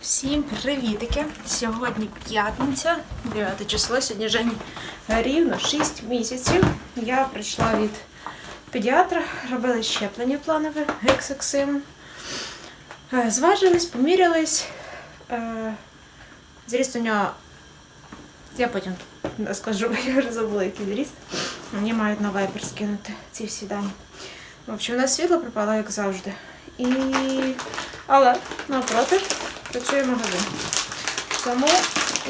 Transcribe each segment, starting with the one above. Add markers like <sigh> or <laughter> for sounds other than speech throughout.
Всім привітики! Сьогодні п'ятниця, 9 число, сьогодні Жені рівно 6 місяців. Я прийшла від педіатра, робили щеплення планове гексаксим. Е, Зважились, помірялись. Е, Зріст у нього, я потім скажу, я вже забула, який зріст. Мені мають на вайбер скинути ці всі дані. В общем, у нас світло пропало, як завжди. І... Але навпроти працює магазин. Тому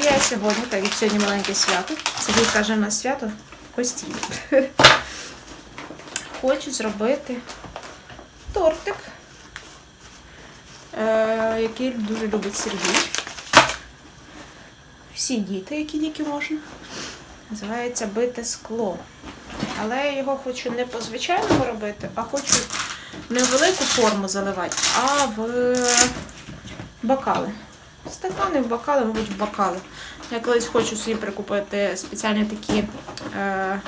я сьогодні, так як сьогодні маленьке свято, Сергій каже на свято постійно. <laughs> Хочу зробити тортик, е, який дуже любить Сергій. Всі діти, які тільки можна. Називається бите скло. Але я його хочу не по звичайному робити, а хочу не в велику форму заливати, а в бокали. Стакани в бокали, мабуть, в бокали. Я колись хочу собі прикупити спеціальні такі е,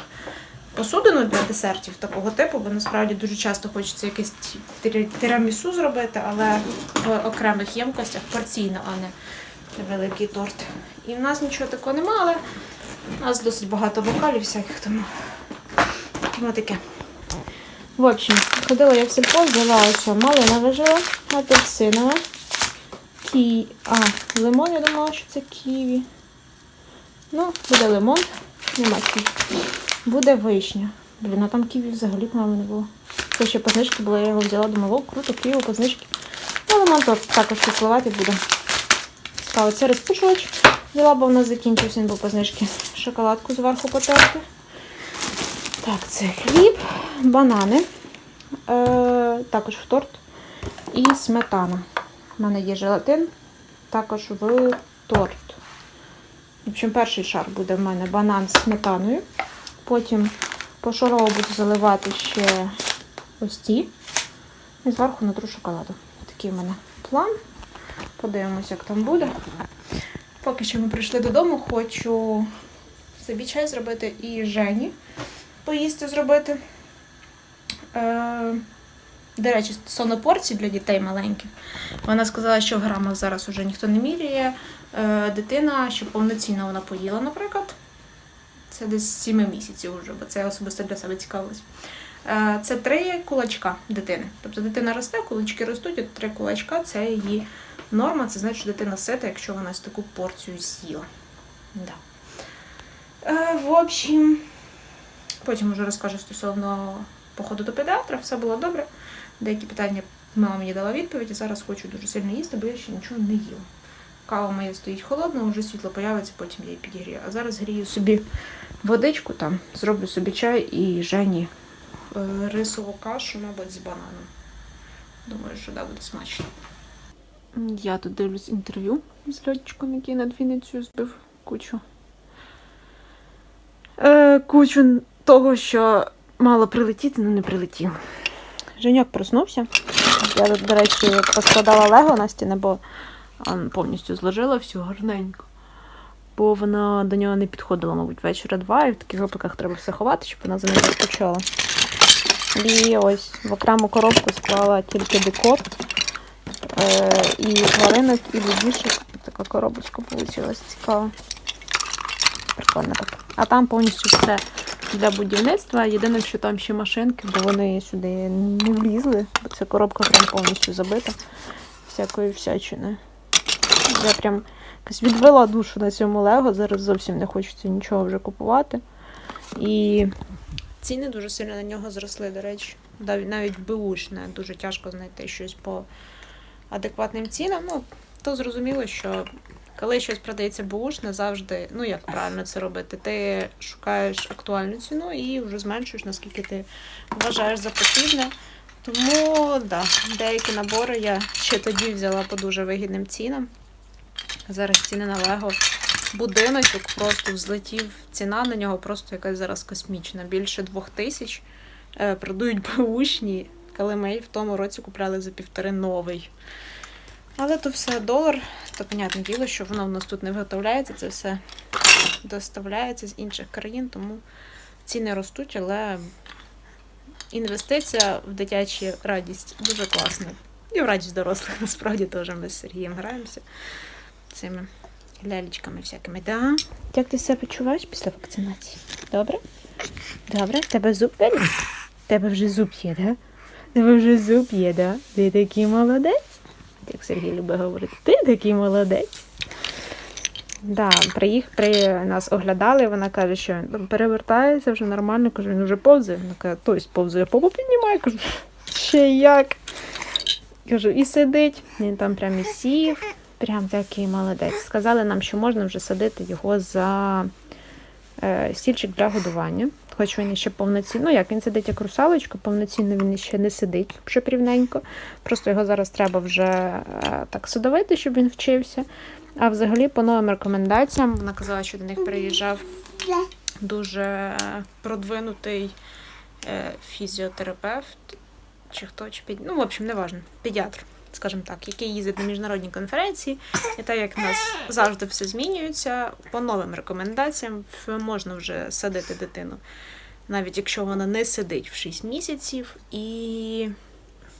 посудину для десертів такого типу, бо насправді дуже часто хочеться якесь тир- тирамісу зробити, але в окремих ємкостях порційно, а не великий торт. І в нас нічого такого немає, але у нас досить багато бокалів всяких, тому, тому таке. В общем, ходила я в сільпо, взяла ось малинове жило, апельсинове, кі... а, лимон, я думала, що це ківі. Ну, буде лимон, нема ківі. Буде вишня. Блін, а там ківі взагалі, по-моєму, не було. Це ще по знижці було, я його взяла, думала, о, круто, ківі по знижці. Ну, лимон то також кисловатий буде. Цікаво, це розпушувач. Взяла, бо в нас закінчився, він був по знижці. Шоколадку зверху потерти. Так, це хліб, банани, е, також в торт і сметана. У мене є желатин, також в торт. В общем, перший шар буде в мене банан з сметаною. Потім пошарово буду заливати ще ось ті. І зверху натру шоколаду. Такий в мене план. Подивимось, як там буде. Поки що ми прийшли додому, хочу собі чай зробити і Жені поїсти зробити. До речі, стосовно порцій для дітей маленьких. Вона сказала, що в грамах зараз вже ніхто не міряє. Е, дитина, що повноцінно вона поїла, наприклад. Це десь 7 місяців вже, бо це я особисто для себе цікавилась. Е, це три кулачка дитини. Тобто дитина росте, кулачки ростуть, от три кулачка це її норма. Це значить, що дитина сита, якщо вона таку порцію з'їла. Да. Е, в общем, Потім вже розкажу стосовно походу до педіатра, все було добре. Деякі питання мама мені дала відповідь, і зараз хочу дуже сильно їсти, бо я ще нічого не їла. Кава моя стоїть холодна, вже світло появиться, потім я її підігрію. А зараз грію собі водичку там, зроблю собі чай і Жені е, рисову кашу, мабуть, з бананом. Думаю, що да, буде смачно. Я тут дивлюсь інтерв'ю з льотчиком, який над Вінницею збив кучу е, кучу того, що мало прилетіти, але не прилетіло. Женьок проснувся. Я до речі, поскладала лего на стіни, бо повністю зложила всю гарненько. Бо вона до нього не підходила, мабуть, вечора два, і в таких випадках треба все ховати, щоб вона за ним скучала. І ось в окрему коробку склала тільки декор. Е, і тваринок, і любішок. Така коробочка вийшла цікава. Прикольно так. А там повністю все для будівництва. Єдине, що там ще машинки, бо вони сюди не влізли, бо ця коробка прям повністю забита всякою всячиною. Я прям якось відвела душу на цьому Лего. Зараз зовсім не хочеться нічого вже купувати. І ціни дуже сильно на нього зросли, до речі. Навіть беушне, дуже тяжко знайти щось по адекватним цінам. Ну, то зрозуміло, що коли щось продається бушне, завжди, ну як правильно це робити, ти шукаєш актуальну ціну і вже зменшуєш, наскільки ти вважаєш за потрібне. Тому да, деякі набори я ще тоді взяла по дуже вигідним цінам. Зараз ціни на Лего. Будиночок просто взлетів. Ціна на нього просто якась зараз космічна. Більше двох тисяч е, продають беушні, коли ми в тому році купляли за півтори новий. Але то все долар, то понятне діло, що воно в нас тут не виготовляється, це все доставляється з інших країн, тому ціни ростуть, але інвестиція в дитячу радість дуже класна. І в радість дорослих насправді теж ми з Сергієм граємося цими лялечками всякими. Да? Як ти себе почуваєш після вакцинації? Добре? Добре, в тебе зуб виліз? Тебе вже зуб є, да? Тебе вже зуб є, да? Ти такий молодець. Як Сергій любить говорити, ти такий молодець. Да, при їх при нас оглядали, вона каже, що він перевертається вже нормально, кажу, він вже повзає. Вона каже, тобто повзає, попу піднімає, кажу, ще як. Кажу, і сидить. Він там прям і сів, прям такий молодець. Сказали нам, що можна вже садити його за е, стільчик для годування. Хоч він ще повноцінно, ну як він сидить як русалочка, повноцінно він ще не сидить щоб рівненько. Просто його зараз треба вже е, так садовити, щоб він вчився. А взагалі, по новим рекомендаціям, вона казала, що до них приїжджав дуже е, продвинутий е, фізіотерапевт, чи хто, чи під... ну, в общем, неважно, педіатр, скажімо так, який їздить на міжнародні конференції. І так як в нас завжди все змінюється, по новим рекомендаціям можна вже садити дитину, навіть якщо вона не сидить в 6 місяців. І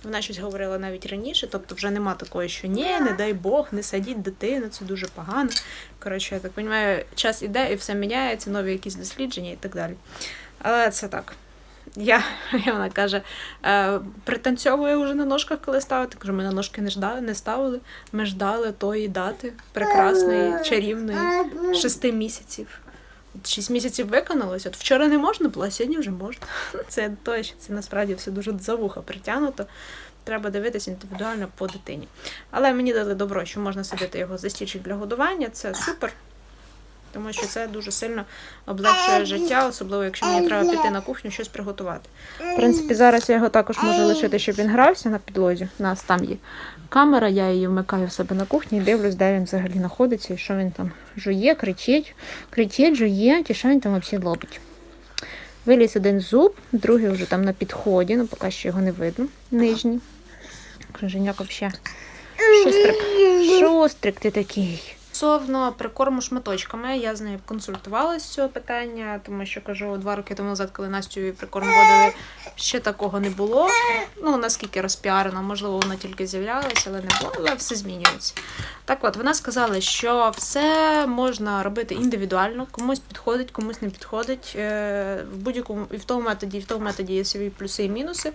вона щось говорила навіть раніше, тобто вже нема такої, що ні, не дай Бог, не садіть дитину, це дуже погано. Коротше, я так розумію, час іде і все міняється, нові якісь дослідження і так далі. Але це так. <laughs> Я, Вона каже, е, пританцьовує вже на ножках, коли ставити. Кажу, ми на ножки не ждали, не ставили. Ми ждали тої дати прекрасної, чарівної, шести місяців. От Шість місяців виконалось. От вчора не можна було, а сьогодні вже можна. <laughs> Це точно, це насправді все дуже за вуха притягнуто. Треба дивитися індивідуально по дитині. Але мені дали добро, що можна садити його за стільчик для годування. Це супер. Тому що це дуже сильно облегшує життя, особливо якщо мені треба піти на кухню щось приготувати. В принципі, зараз я його також можу лишити, щоб він грався на підлозі. У нас там є камера, я її вмикаю в себе на кухні і дивлюсь, де він взагалі знаходиться і що він там жує, кричить, кричить, жує, чи що він там взагалі лобить. Виліз один зуб, другий вже там на підході, ну поки що його не видно, нижній. Криженяк взагалі. Шустрик. Шустрик ти такий. Стосовно прикорму шматочками, я з нею консультувалася з цього питання, тому що кажу, два роки тому назад, коли Настю прикорм вводили, ще такого не було. Ну, наскільки розпіарено, можливо, воно тільки з'являлося, але не було, але все змінюється. Так от, вона сказала, що все можна робити індивідуально, комусь підходить, комусь не підходить. Е, в будь-якому і в тому методі, і в тому методі є свої плюси і мінуси.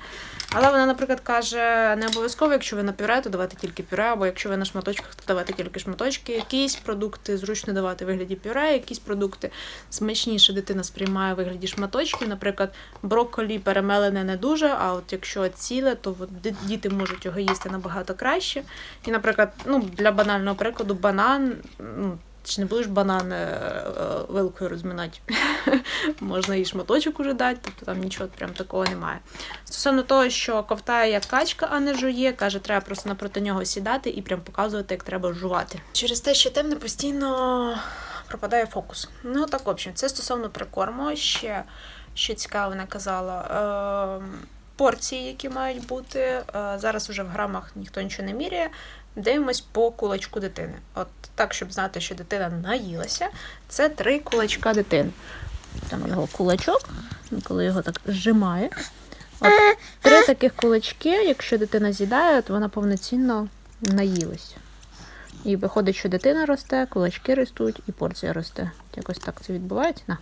Але вона, наприклад, каже, не обов'язково, якщо ви на пюре, то давати тільки пюре, або якщо ви на шматочках, то давати тільки шматочки. Якісь продукти зручно давати в вигляді пюре, якісь продукти смачніше дитина сприймає в вигляді шматочків. Наприклад, брокколі перемелене не дуже, а от якщо ціле, то діти можуть його їсти набагато краще. І, наприклад, ну, для банального прикладу, банан. ну, чи не будеш банан е, е, вилкою розминати? <laughs> Можна і шматочок уже дати, тобто там нічого прям такого немає. Стосовно того, що ковтає як качка, а не жує, каже, треба просто напроти нього сідати і прям показувати, як треба жувати. Через те, що темне постійно пропадає фокус. Ну так, в общем, це стосовно прикорму. Ще що цікаво, вона казала. Е Порції, які мають бути. Е, зараз уже в грамах ніхто нічого не міряє. Дивимось по кулачку дитини. От так, щоб знати, що дитина наїлася, це три кулачка дитини. Там його кулачок, коли його так зжимає. От Три таких кулачки, якщо дитина з'їдає, то вона повноцінно наїлася. І виходить, що дитина росте, кулачки ростуть і порція росте. Якось так це відбувається. На.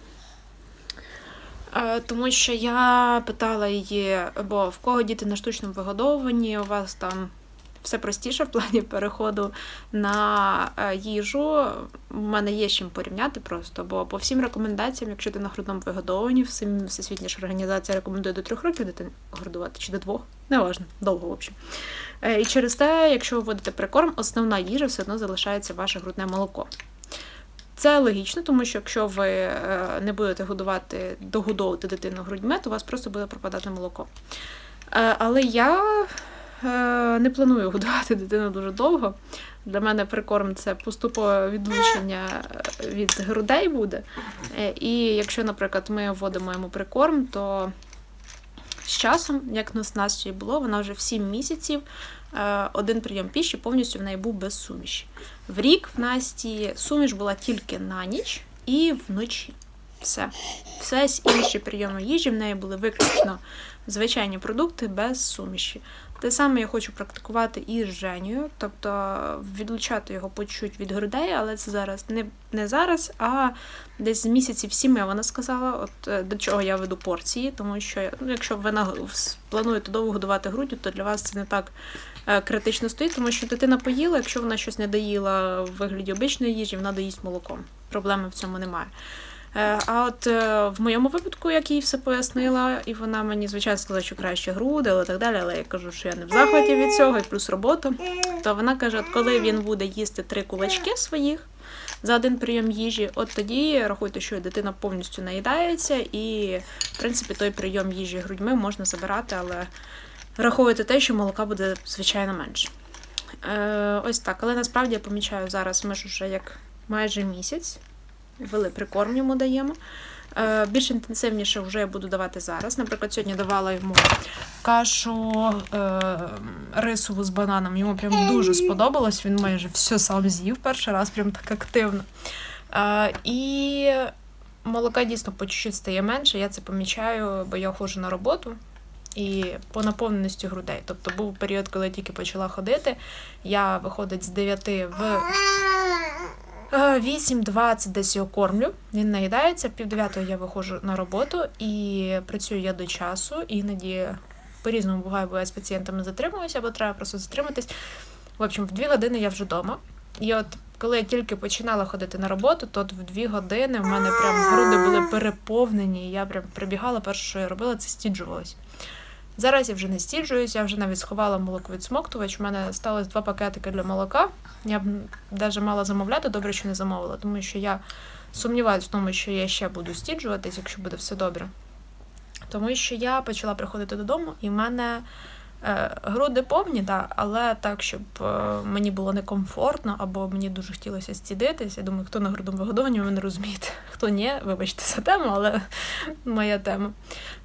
Тому що я питала її, бо в кого діти на штучному вигодовуванні, у вас там все простіше в плані переходу на е, їжу. У мене є з чим порівняти просто, бо по всім рекомендаціям, якщо ти на грудному вигодовуванні, Всесвітня ж організація рекомендує до трьох років дитини годувати чи до двох, неважно, довго в общем. Е, і через те, якщо ви вводите прикорм, основна їжа все одно залишається ваше грудне молоко. Це логічно, тому що якщо ви е, не будете годувати, догодовувати дитину грудьми, то у вас просто буде пропадати молоко. Але я не планую годувати дитину дуже довго. Для мене прикорм це поступове відлучення е, від грудей буде. Е, і якщо, наприклад, ми вводимо йому прикорм, то з часом, як нас Насті було, вона вже в 7 місяців один прийом піші повністю в неї був без суміші. В рік в Насті суміш була тільки на ніч і вночі. Все. Все інші прийоми їжі в неї були виключно звичайні продукти без суміші. Те саме я хочу практикувати і з Женєю, тобто відлучати його по чуть від грудей, але це зараз не, не зараз, а десь з місяців сіми вона сказала, от е, до чого я веду порції, тому що ну, якщо ви плануєте довго годувати груддю, то для вас це не так е, критично стоїть, тому що дитина поїла, якщо вона щось не доїла в вигляді обичної їжі, вона доїсть молоком. Проблеми в цьому немає. Е, А от е, в моєму випадку, як їй все пояснила, і вона мені, звичайно, сказала, що краще груди, але так далі. Але я кажу, що я не в захваті від цього, і плюс робота. То вона каже: от коли він буде їсти три кулачки своїх за один прийом їжі, от тоді рахуйте, що дитина повністю наїдається, і в принципі той прийом їжі грудьми можна забирати, але рахуйте те, що молока буде звичайно менше. Е, ось так, але насправді я помічаю зараз, ми ж вже як майже місяць вели прикорм йому даємо. Е, Більш інтенсивніше вже я буду давати зараз. Наприклад, сьогодні давала йому кашу е, рисову з бананом. Йому прям дуже сподобалось. Він майже все сам з'їв перший раз, прям так активно. Е, і молока дійсно по чуть-чуть стає менше. Я це помічаю, бо я ходжу на роботу. І по наповненості грудей. Тобто був період, коли я тільки почала ходити. Я виходить з 9 в 8-20 десь його кормлю. Він наїдається. Пів дев'ятого я виходжу на роботу і працюю я до часу. Іноді по-різному буває, бо я з пацієнтами затримуюся, або треба просто затриматись. В общем, в дві години я вже вдома. І от коли я тільки починала ходити на роботу, то от в дві години в мене прям груди були переповнені. І я прям прибігала, перше, що я робила, це стіджувалась. Зараз я вже не стіджуюсь, я вже навіть сховала молоко відсмоктувач. У мене сталося два пакетики для молока. Я б навіть мала замовляти, добре, що не замовила, тому що я сумніваюся в тому, що я ще буду стіджуватись, якщо буде все добре. Тому що я почала приходити додому, і в мене груди повні, да, але так, щоб е, мені було некомфортно, або мені дуже хотілося стідитись. Я думаю, хто на грудному вигодованні, ви не розумієте. <laughs> Хто ні, вибачте за тему, але <laughs> моя тема.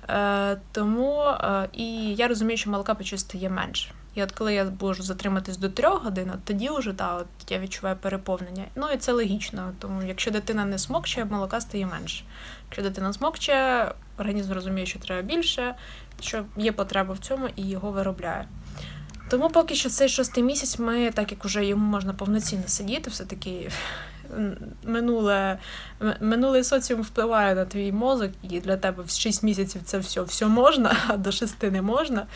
Е, тому е, і я розумію, що молока по чуть стає менше. І от коли я можу затриматись до трьох годин, от тоді вже да, от я відчуваю переповнення. Ну і це логічно, тому якщо дитина не смокче, молока стає менше. Якщо дитина смокче, організм розуміє, що треба більше, що є потреба в цьому і його виробляє. Тому поки що цей шостий місяць ми, так як вже йому можна повноцінно сидіти, все-таки <laughs> минуле, минулий соціум впливає на твій мозок, і для тебе в 6 місяців це все, все можна, <laughs> а до 6 не можна.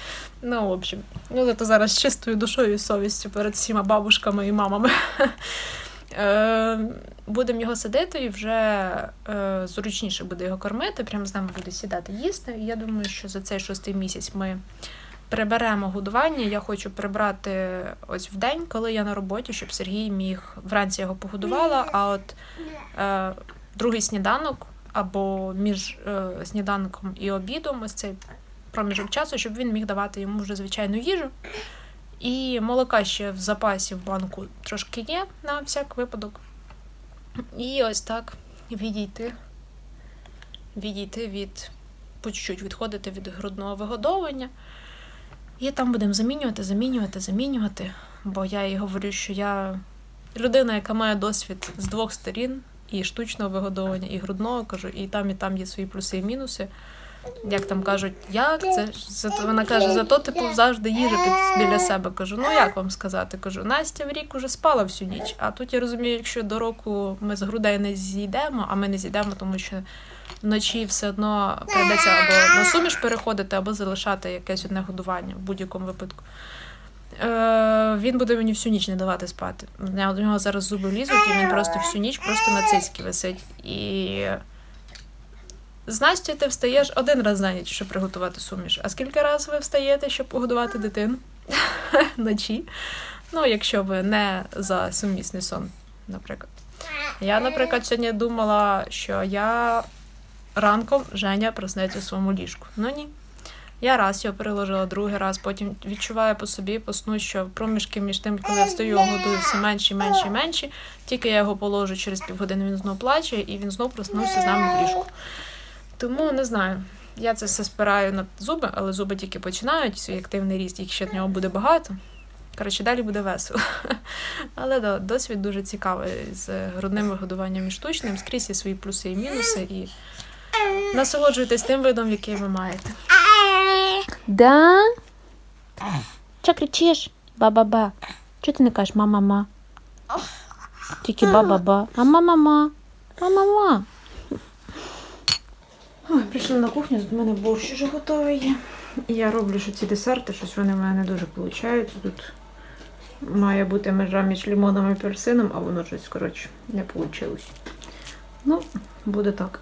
Ну, в общем, ну зато зараз з чистою душою і совістю перед всіма бабушками і мамами. <laughs> Е, Будемо його садити і вже е, зручніше буде його кормити. Прямо з нами буде сідати їсти. І я думаю, що за цей шостий місяць ми приберемо годування. Я хочу прибрати ось в день, коли я на роботі, щоб Сергій міг вранці його погодувала, а от е, другий сніданок або між е, сніданком і обідом, ось цей проміжок часу, щоб він міг давати йому вже звичайну їжу. І молока ще в запасі в банку трошки є на всяк випадок. І ось так відійти, відійти від по чуть-чуть відходити від грудного вигодовування. І там будемо замінювати, замінювати, замінювати. Бо я їй говорю, що я людина, яка має досвід з двох сторін, і штучного вигодовування, і грудного, кажу, і там, і там є свої плюси і мінуси. Як там кажуть, як це? Вона каже, зато типу завжди їжа під біля себе. Кажу, ну як вам сказати? Кажу, Настя в рік уже спала всю ніч. А тут я розумію, якщо до року ми з грудей не зійдемо, а ми не зійдемо, тому що вночі все одно прийдеться або на суміш переходити, або залишати якесь одне годування в будь-якому випадку. Е, він буде мені всю ніч не давати спати. У нього зараз зуби лізуть, і він просто всю ніч просто на цицьки висить. І з Настю ти встаєш один раз на ніч, щоб приготувати суміш. А скільки разів ви встаєте, щоб погодувати дитину <laughs> вночі? Ну, якщо ви не за сумісний сон, наприклад. Я, наприклад, сьогодні думала, що я ранком Женя проснеться в своєму ліжку. Ну ні. Я раз його переложила, другий раз, потім відчуваю по собі, посну, що проміжки між тим, коли я встаю, годую все менші, менші, менші. Тільки я його положу через півгодини, він знов плаче, і він знов проснувся з нами в ліжку. Тому не знаю. Я це все спираю на зуби, але зуби тільки починають свій активний ріст, їх ще в нього буде багато. Коротше, далі буде весело. <laughs> Але да, досвід дуже цікавий з грудним вигодуванням і штучним, скрізь є свої плюси і мінуси, і насолоджуйтесь тим видом, який ви маєте. Да? Чого кричиш? Ба-ба-ба. Чого ти не кажеш ма-ма-ма? Тільки ба-ба-ба. А ма-ма-ма. Ма-ма-ма. Ой, прийшла на кухню, тут в мене борщ вже готовий є. Я роблю що ці десерти, щось вони в мене не дуже виходять. Тут має бути межа між лимоном і персином, а воно щось, коротше, не вийшло. Ну, буде так.